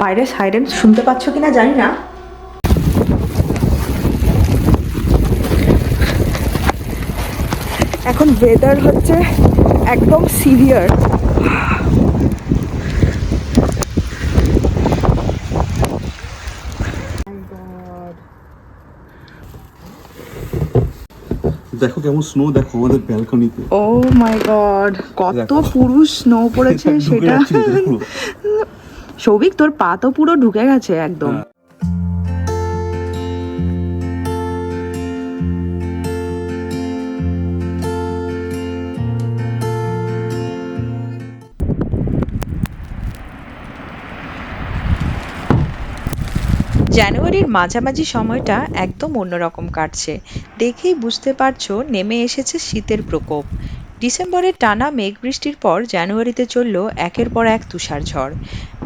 বাইরে সাইরেন শুনতে পাচ্ছ কিনা জানি না। এখন ওয়েদার হচ্ছে একদম সিভিয়ার দেখো কেমন স্নো দেখো আমাদের ব্যালকনিতে ও মাই গড কত পুরুষ স্নো পড়েছে সেটা সৌভিক তোর পা তো পুরো ঢুকে গেছে একদম। হ্যাঁ। জানুয়ারির মাঝামাঝি সময়টা একদম অন্যরকম কাটছে। দেখেই বুঝতে পারছ নেমে এসেছে শীতের প্রকোপ। ডিসেম্বরের টানা মেঘ বৃষ্টির পর জানুয়ারিতে চলল একের পর এক তুষার ঝড়।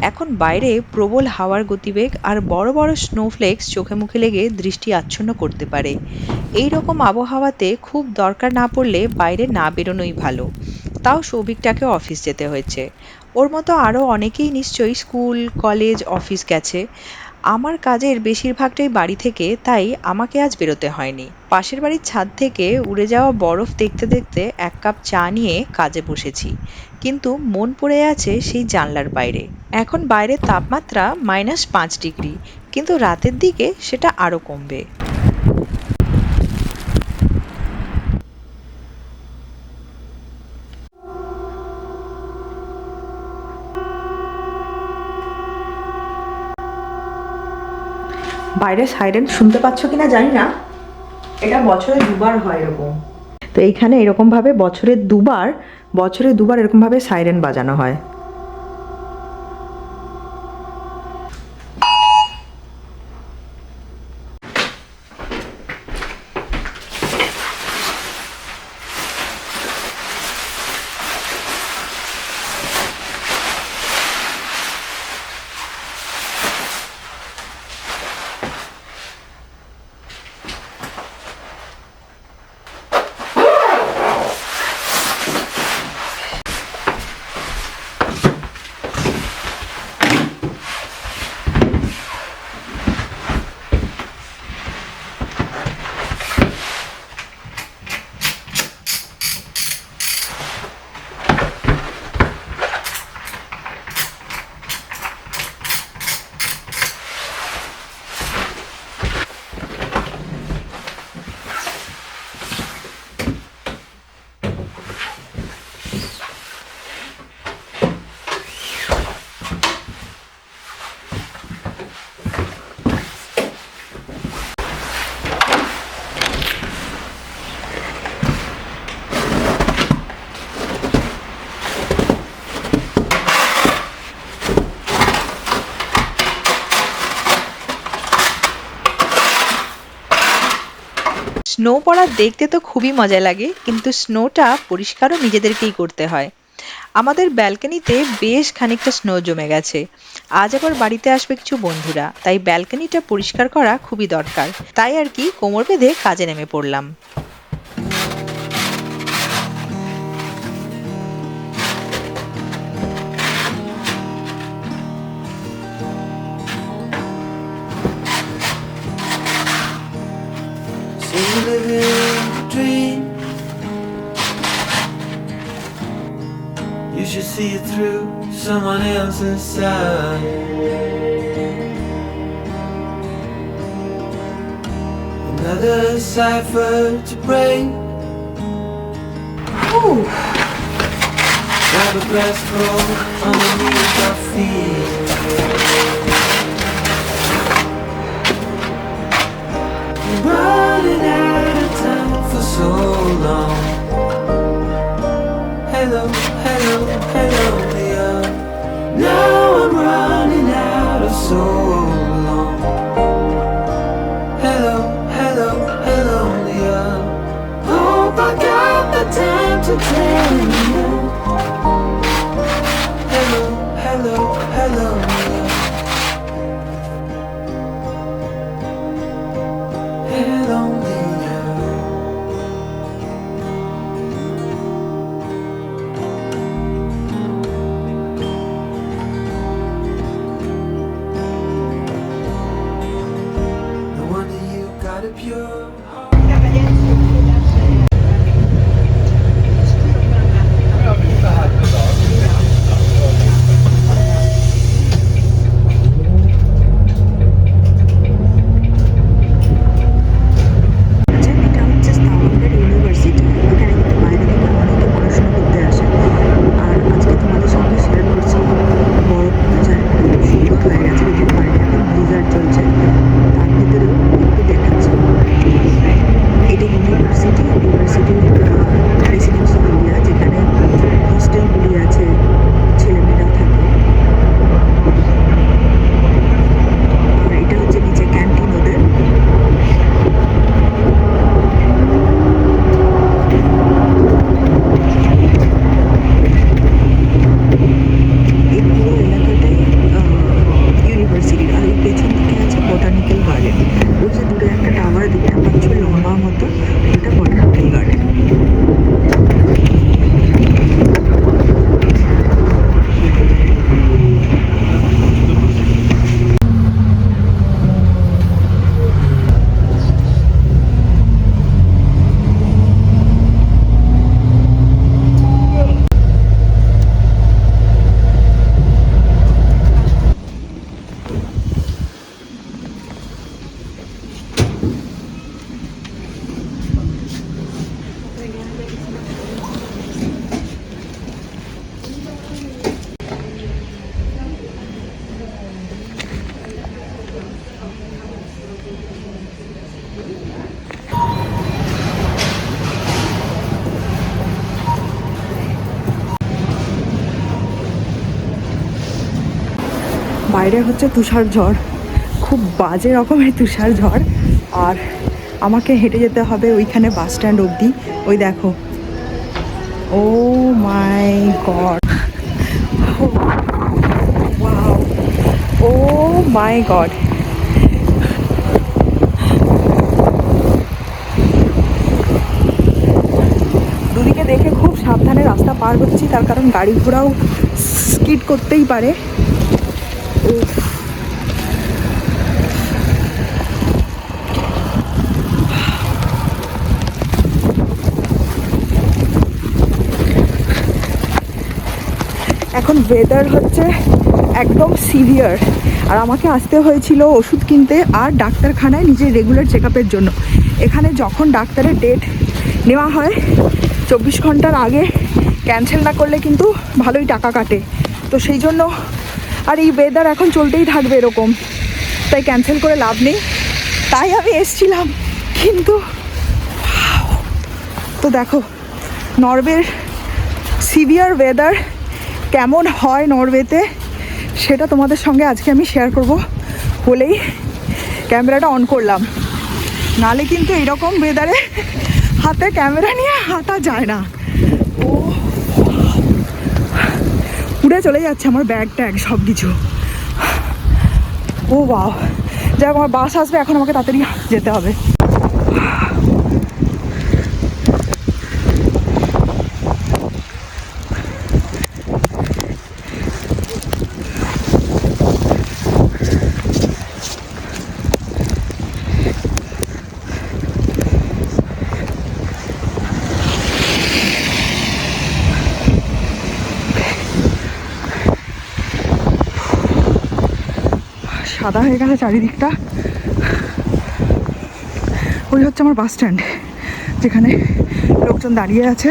এখন বাইরে প্রবল হাওয়ার গতিবেগ আর বড় বড় স্নোফ্লেক্স চোখে মুখে লেগে দৃষ্টি আচ্ছন্ন করতে পারে। এই রকম আবহাওয়াতে খুব দরকার না পড়লে বাইরে না বেরোনোই ভালো। তাও সৌভিকটাকে অফিস যেতে হয়েছে। ওর মতো আরও অনেকেই নিশ্চয়ই স্কুল, কলেজ, অফিস গেছে। আমার কাজের বেশিরভাগটাই বাড়ি থেকে, তাই আমাকে আজ বেরোতে হয়নি। পাশের বাড়ির ছাদ থেকে উড়ে যাওয়া বরফ দেখতে দেখতে এক কাপ চা নিয়ে কাজে বসেছি। কিন্তু মন পড়ে আছে সেই জানলার বাইরে। এখন বাইরের তাপমাত্রা মাইনাস পাঁচ ডিগ্রি, কিন্তু রাতের দিকে সেটা আরও কমবে। বাইরে সাইরেন শুনতে পাচ্ছ কিনা জানি না। এটা বছরে দুবার হয় এরকম। তো এইখানে এরকমভাবে বছরে দুবার বছরে দুবার এরকমভাবে সাইরেন বাজানো হয়। স্নো পড়া দেখতে তো খুবই মজা লাগে, কিন্তু স্নোটা পরিষ্কারও নিজেদেরকেই করতে হয়। আমাদের ব্যালকনিতে বেশ খানিকটা স্নো জমে গেছে। আজ আবার বাড়িতে আসবে কিছু বন্ধুরা, তাই ব্যালকনিটা পরিষ্কার করা খুবই দরকার। তাই আর কি কোমর বেঁধে কাজে নেমে পড়লাম। So you live in a dream. You should see it through someone else's side. Another cipher to break. Grab a glass cold underneath our feet. running বাইরে হচ্ছে তুষার ঝড়। খুব বাজে রকমের তুষার ঝড়। আর আমাকে হেঁটে যেতে হবে ওইখানে বাস স্ট্যান্ড অবধি। ওই দেখো। Oh my god. Oh my God. দুদিকে দেখে খুব সাবধানে রাস্তা পার হচ্ছি, তার কারণ গাড়ি ঘোড়াও স্কিড করতেই পারে। এখন ওয়েদার হচ্ছে একদম সিভিয়ার আর আমাকে আসতে হয়েছিল ওষুধ কিনতে আর ডাক্তারখানায় নিজের রেগুলার চেক জন্য। এখানে যখন ডাক্তারের ডেট নেওয়া হয়, চব্বিশ ঘণ্টার আগে ক্যান্সেল না করলে কিন্তু ভালোই টাকা কাটে। তো সেই জন্য আর এই ওয়েদার এখন চলতেই থাকবে এরকম। তাই ক্যান্সেল করে লাভ নেই। তাই আমি এসছিলাম, কিন্তু তো দেখো, নরওয়ের সিভিয়ার ওয়েদার কেমন হয় নরওয়েতে, সেটা তোমাদের সঙ্গে আজকে আমি শেয়ার করব। বলেই ক্যামেরাটা অন করলাম। নালে কিন্তু এরকম ওয়েদারে হাতে ক্যামেরা নিয়ে হাঁটা যায় না। ও উড়ে চলে যাচ্ছে আমার ব্যাগ ট্যাগ সব কিছু ও, বাহ। যাই আমার বাস আসবে, এখন আমাকে তাড়াতাড়ি যেতে হবে। সাদা হয়ে গেছে চারিদিকটা। ওই হচ্ছে আমার বাস স্ট্যান্ড যেখানে লোকজন দাঁড়িয়ে আছে।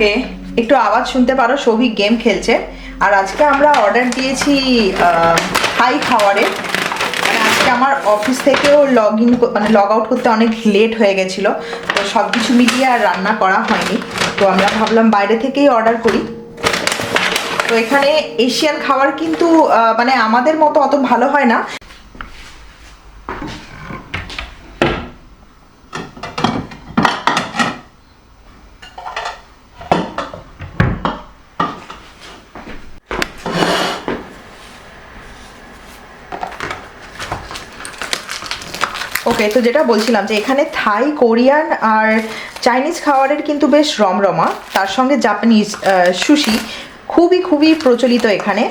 ওকে একটু আওয়াজ শুনতে পারো সৌভিক গেম খেলছে। আর আজকে আমরা অর্ডার দিয়েছি হাই খাওয়ারের মানে আজকে আমার অফিস থেকেও লগ ইন মানে লগ আউট করতে অনেক লেট হয়ে গেছিল। তো সব কিছু মিলিয়ে আর রান্না করা হয়নি। তো আমরা ভাবলাম বাইরে থেকেই অর্ডার করি। তো এখানে এশিয়ান খাবার কিন্তু মানে আমাদের মতো অত ভালো হয় না। ওকে তো যেটা বলছিলাম যে এখানে থাই, কোরিয়ান আর চাইনিজ খাবারের কিন্তু বেশ রমরমা, তার সঙ্গে জাপানিজ সুশি খুবই খুবই প্রচলিত এখানে।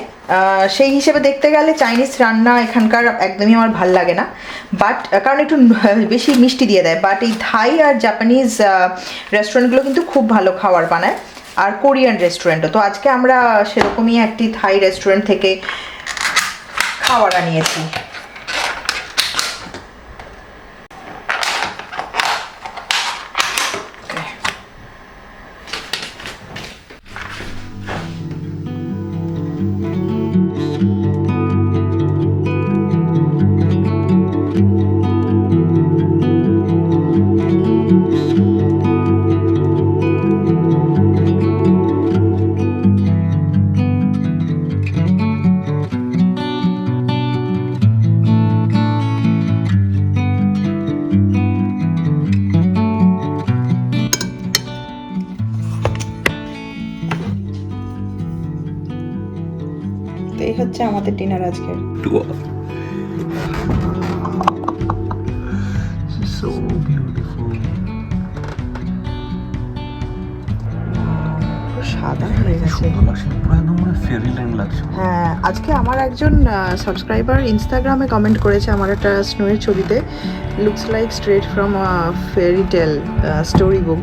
সেই হিসেবে দেখতে গেলে চাইনিজ রান্না এখানকার একদমই আমার ভালো লাগে না। বাট কারণ একটু বেশি মিষ্টি দিয়ে দেয়। বাট এই থাই আর জাপানিজ রেস্টুরেন্টগুলো কিন্তু খুব ভালো খাবার বানায়। আর কোরিয়ান রেস্টুরেন্টও তো আজকে আমরা সেরকমই একটি থাই রেস্টুরেন্ট থেকে খাবার আনিয়েছি। হচ্ছে আমাদের ডিনার আজকের। হ্যাঁ আজকে আমার একজন সাবস্ক্রাইবার ইনস্টাগ্রামে কমেন্ট করেছে আমার একটা স্নোয়ের ছবিতে। Looks like straight from fairy tale story book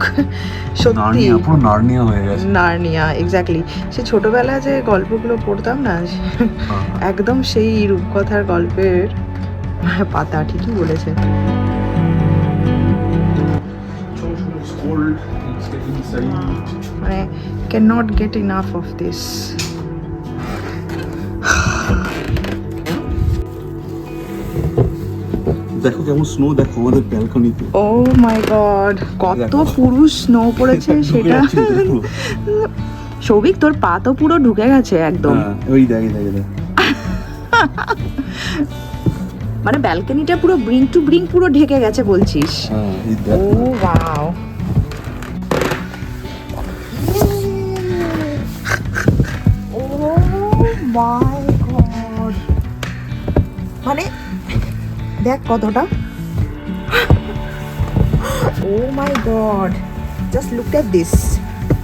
সত্যি। নার্নিয়া পুরো নার্নিয়া হয়ে গেছে। নার্নিয়া এক্স্যাক্টলি সে ছোটবেলায় যে গল্পগুলো পড়তাম না হ্যাঁ। একদম সেই রূপকথার গল্পের পাতা ঠিকই বলেছে। মানে can not get enough of this দেখো কেমন স্নো দেখো আমাদের ব্যালকনিতে ও মাই গড কত। পুরুষ স্নো পড়েছে সেটা। সৌভিক তোর পা তো পুরো ঢুকে গেছে একদম। হ্যাঁ, ওই দেখ দেখ দেখ। মানে ব্যালকনিটা পুরো ব্রিং টু ব্রিং পুরো ঢেকে গেছে বলছিস। ও ওয়াও ও মাই গড মানে দেখ কতটা। ও my God just look at this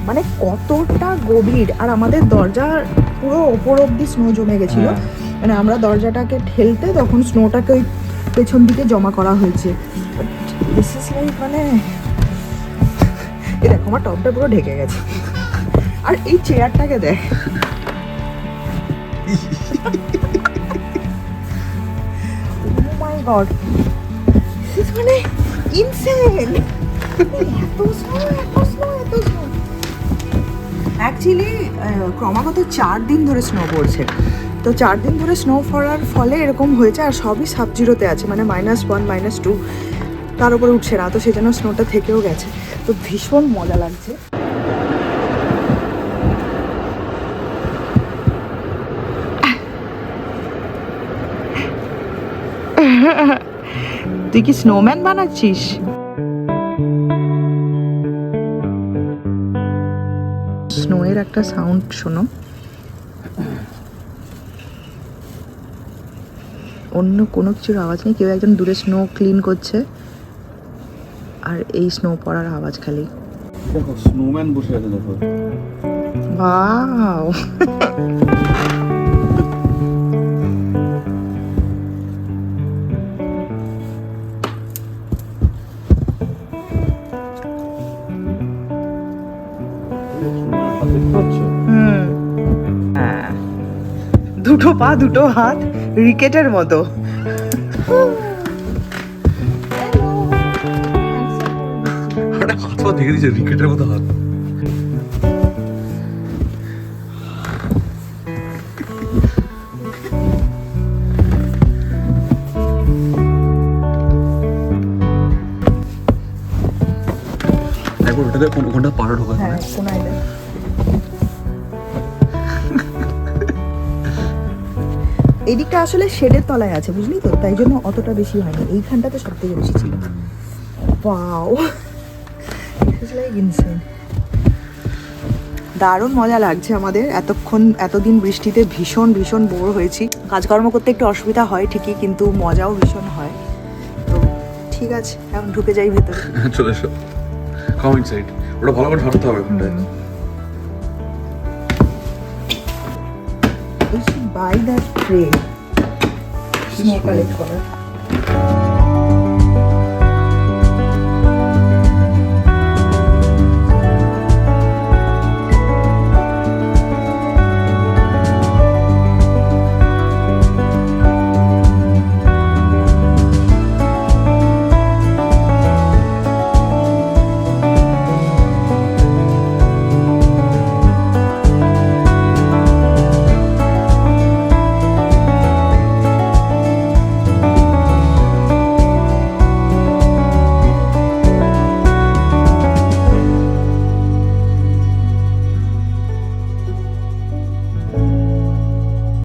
মানে কতটা গভীর। আর আমাদের দরজার পুরো ওপর অব্দি স্নো জমে গেছিল। হ্যাঁ। মানে আমরা দরজাটাকে ঠেলতে তখন স্নোটাকে ওই পেছন দিকে জমা করা হয়েছে। দিস ইজ লাইক মানে দেখো আমার টপটা পুরো ঢেকে গেছে। আর এই চেয়ারটাকে দেখ। গড। দিস মানে ইনসেন এত অ্যাকচুয়ালি ক্রমাগত চার দিন ধরে স্নো পড়ছে। তো চার দিন ধরে স্নো পড়ার ফলে এরকম হয়েছে, আর সবই সাব জিরোতে আছে মানে মাইনাস ওয়ান মাইনাস টু তার উপরে উঠছে না, তো সেজন্য স্নোটা থেকেও গেছে। তো ভীষণ মজা লাগছে। তুই কি স্নোম্যান বানাচ্ছিস? স্নোয়ের একটা সাউন্ড শোনো। অন্য কোনো কিছুর আওয়াজ নেই কেউ একজন দূরে স্নো ক্লিন করছে। আর এই স্নো পড়ার আওয়াজ খালি। দেখো স্নোম্যান বসে আছে দেখো। ওয়াও দুটো পা দুটো হাত রিকেটের মতো। দেখে দিয়েছে রিকেটের মতো হাত। ওটাতে কোন ওখানটা পাড়া ঢোকা এদিকটা আসলে শেডের তলায় আছে, বুঝলি তো? তাই জন্য অতটা বেশি হয়নি। এইখানটাতে সব থেকে বেশি ছিল। পাও দারুণ মজা লাগছে আমাদের। এতক্ষণ, এতদিন বৃষ্টিতে ভীষণ ভীষণ বোর হয়েছি। কাজকর্ম করতে একটু অসুবিধা হয় ঠিকই, কিন্তু মজাও ভীষণ হয়। তো ঠিক আছে, এখন ঢুকে যাই ভেতরে। চলে এসো। ইনসাইড ওটা ভালো করে ঢাকতে হবে ওখানটায় that ট্রে স্নো কালেক্ট করার